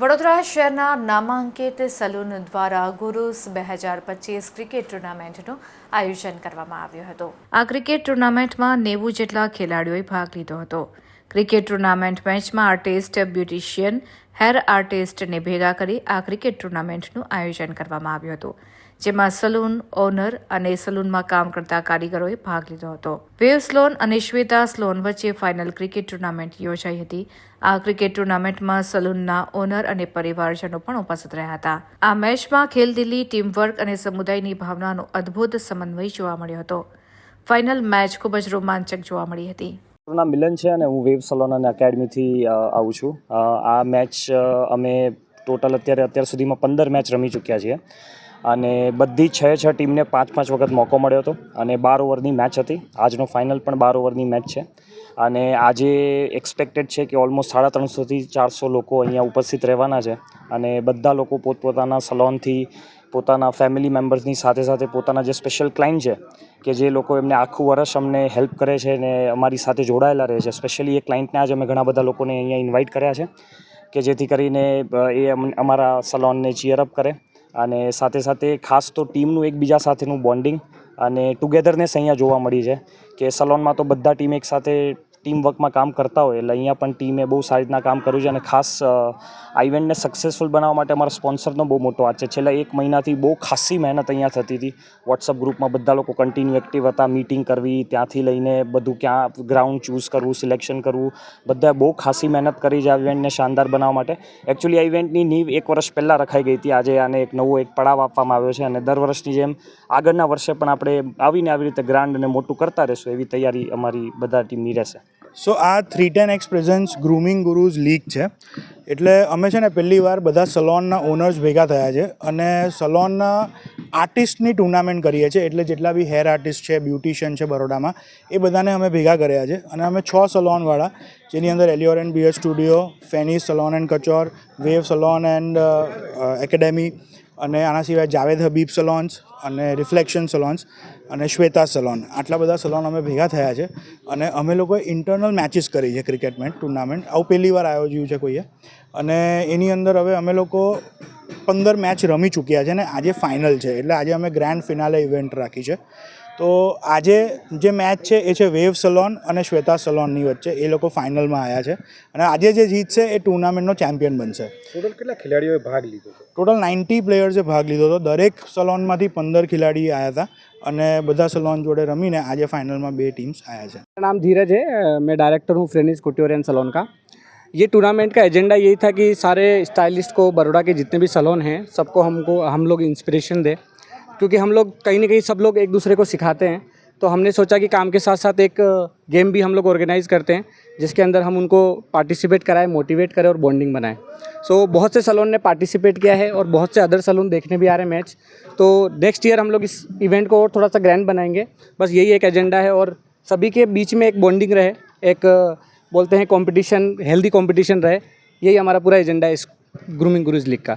વડોદરા શહેરના નામાંકિત સલૂન દ્વારા ગુરુસ બે હજાર પચીસ ક્રિકેટ ટુર્નામેન્ટનું આયોજન કરવામાં આવ્યું હતું. આ ક્રિકેટ ટુર્નામેન્ટમાં નેવું જેટલા ખેલાડીઓએ ભાગ લીધો હતો. ક્રિકેટ ટુર્નામેન્ટ મેચમાં આર્ટિસ્ટ, બ્યુટિશિયન, હેર આર્ટિસ્ટને ભેગા કરી આ ક્રિકેટ ટુર્નામેન્ટનું આયોજન કરવામાં આવ્યું હતું. જેમાં સલૂન ઓનર અને સલૂનમાં કામ કરતા કારીગરોએ ભાગ લીધો હતો. વેવ સ્લોન અને શ્વેતા સ્લોન વચ્ચે ફાઇનલ ક્રિકેટ ટુર્નામેન્ટ યોજાઈ હતી. આ ક્રિકેટ ટુર્નામેન્ટમાં સલૂનના ઓનર અને પરિવારજનો પણ ઉપસ્થિત રહ્યા હતા. આ મેચમાં ખેલદિલી ટીમવર્ક અને સમુદાયની ભાવનાનો અદ્ભુત સમન્વય જોવા મળ્યો હતો. ફાઇનલ મેચ ખૂબ જ રોમાંચક જોવા મળી હતી. નામ મિલન છે અને હું વેવ સલોન અને એકેડમીથી આવું છું. આ મેચ અમે ટોટલ અત્યારે, અત્યાર સુધીમાં પંદર મેચ રમી ચૂક્યા છીએ. અને બધી છ છ ટીમને પાંચ પાંચ વખત મોકો મળ્યો હતો અને બાર ઓવરની મેચ હતી. આજનો ફાઇનલ પણ બાર ઓવરની મેચ છે. અને આજે એક્સપેક્ટેડ છે કે ઓલમોસ્ટ સાડા ત્રણસોથી ચારસો લોકો અહીંયા ઉપસ્થિત રહેવાના છે અને બધા લોકો પોતપોતાના સલોનથી પોતાના ફેમિલી મેમ્બર્સની સાથે સાથે પોતાના જે સ્પેશિયલ ક્લાઇન્ટ છે કે જે લોકો એમને આખું વર્ષ અમને હેલ્પ કરે છે ને અમારી સાથે જોડાયેલા રહે છે. સ્પેશિયલી એ ક્લાઇન્ટને આજે અમે ઘણા બધા લોકોને અહીંયા ઇન્વાઇટ કર્યા છે કે જેથી કરીને એ અમ- અમારા સલોનને ચીયરઅપ કરે. અને સાથે સાથે ખાસ તો ટીમનું એકબીજા સાથેનું બોન્ડિંગ અને ટુગેધરનેસ અહીંયા જોવા મળી છે કે સલોનમાં તો બધા ટીમ એક સાથે ટીમ વર્કમાં કામ કરતા હોય, એટલે અહીંયા પણ ટીમે બહુ સારી રીતના કામ કર્યું છે અને ખાસ આ ઇવેન્ટને સક્સેસફુલ બનાવવા માટે અમારા સ્પોન્સરનો બહુ મોટો હાથ છે. છેલ્લા એક મહિનાથી બહુ ખાસી મહેનત અહીંયા થતી હતી. વોટ્સઅપ ગ્રુપમાં બધા લોકો કન્ટિન્યુ એક્ટિવ હતા મીટિંગ કરવી, ત્યાંથી લઈને બધું ક્યાં ગ્રાઉન્ડ ચૂઝ કરવું સિલેક્શન કરવું બધાએ બહુ ખાસી મહેનત કરી છે આ ઇવેન્ટને શાનદાર બનાવવા માટે. એકચ્યુઅલી આ ઇવેન્ટની નીવ એક વર્ષ પહેલાં રખાઈ ગઈ હતી. આજે આને એક નવો એક પડાવ આપવામાં આવ્યો છે અને દર વર્ષની જેમ આગળના વર્ષે પણ આપણે આવીને આવી રીતે ગ્રાન્ડ અને મોટું કરતા રહેશું એવી તૈયારી અમારી બધા ટીમની રહેશે. સો આ three ten x presence grooming gurus league છે. એટલે અમે છે ને પહેલી વાર બધા સલોનના ઓનર્સ ભેગા થયા છે અને સલોનના આર્ટિસ્ટની ટુર્નામેન્ટ કરીએ છીએ. એટલે જેટલા બી હેર આર્ટિસ્ટ છે બ્યુટિશિયન છે બરોડામાં, એ બધાને અમે ભેગા કર્યા છે. અને અમે છ સલોનવાળા, જેની અંદર Elior and beer studio Fenny salon and Kachor wave salon and academy અને આના સિવાય જાવેદ હબીબ સલોન્સ અને રિફ્લેક્શન સલોન્સ અને શ્વેતા સલોન. આટલા બધા સલોન અમે ભેગા થયા છે અને અમે લોકોએ ઇન્ટરનલ મેચિસ કરી છે ક્રિકેટ મેચ ટુર્નામેન્ટ આવું પહેલી વાર આયોજ્યું છે કોઈએ. અને એની અંદર હવે અમે લોકો પંદર મેચ રમી ચૂક્યા છે ને આજે ફાઇનલ છે. એટલે આજે અમે ગ્રાન્ડ ફિનાલે ઇવેન્ટ રાખી છે. તો આજે જે મેચ છે એ છે વેવ સલોન અને શ્વેતા સલોનની વચ્ચે એ લોકો ફાઇનલમાં આવ્યા છે અને આજે જે જીતશે એ ટુર્નામેન્ટનો ચેમ્પિયન બનશે ટોટલ કેટલા ખેલાડીઓએ ભાગ લીધો હતો ટોટલ નાઇન્ટી પ્લેયર્સે ભાગ લીધો હતો દરેક સલોનમાંથી પંદર ખેલાડી આવ્યા હતા અને બધા સલોન જોડે રમીને આજે ફાઇનલમાં બે ટીમ્સ આવ્યા છે मेरा नाम धीरज है मैं डायरेक्टर हूँ फ्रेनिस कुट्योर एंड सलोन का ये टूर्नामेंट का एजेंडा यही था कि सारे स्टाइलिस्ट को बड़ोड़ा के जितने भी सलोन हैं सबको हमको हम लोग इंस्पिरेशन दें क्योंकि हम लोग कहीं ना कहीं सब लोग एक दूसरे को सिखाते हैं। तो हमने सोचा कि काम के साथ साथ एक गेम भी हम लोग ऑर्गेनाइज करते हैं जिसके अंदर हम उनको पार्टिसिपेट कराएँ मोटिवेट करें और बॉन्डिंग बनाएँ। सो so, बहुत से सलोन ने पार्टिसिपेट किया है और बहुत से अदर सलोन देखने भी आ रहे हैं मैच। तो नेक्स्ट ईयर हम लोग इस इवेंट को और थोड़ा सा ग्रैंड बनाएँगे। बस यही एक एजेंडा है और सभी के बीच में एक बॉन्डिंग रहे एक बोलते हैं कंपटीशन हेल्दी कंपटीशन रहे यही हमारा पूरा एजेंडा है इस ग्रूमिंग गुरुज लीग का।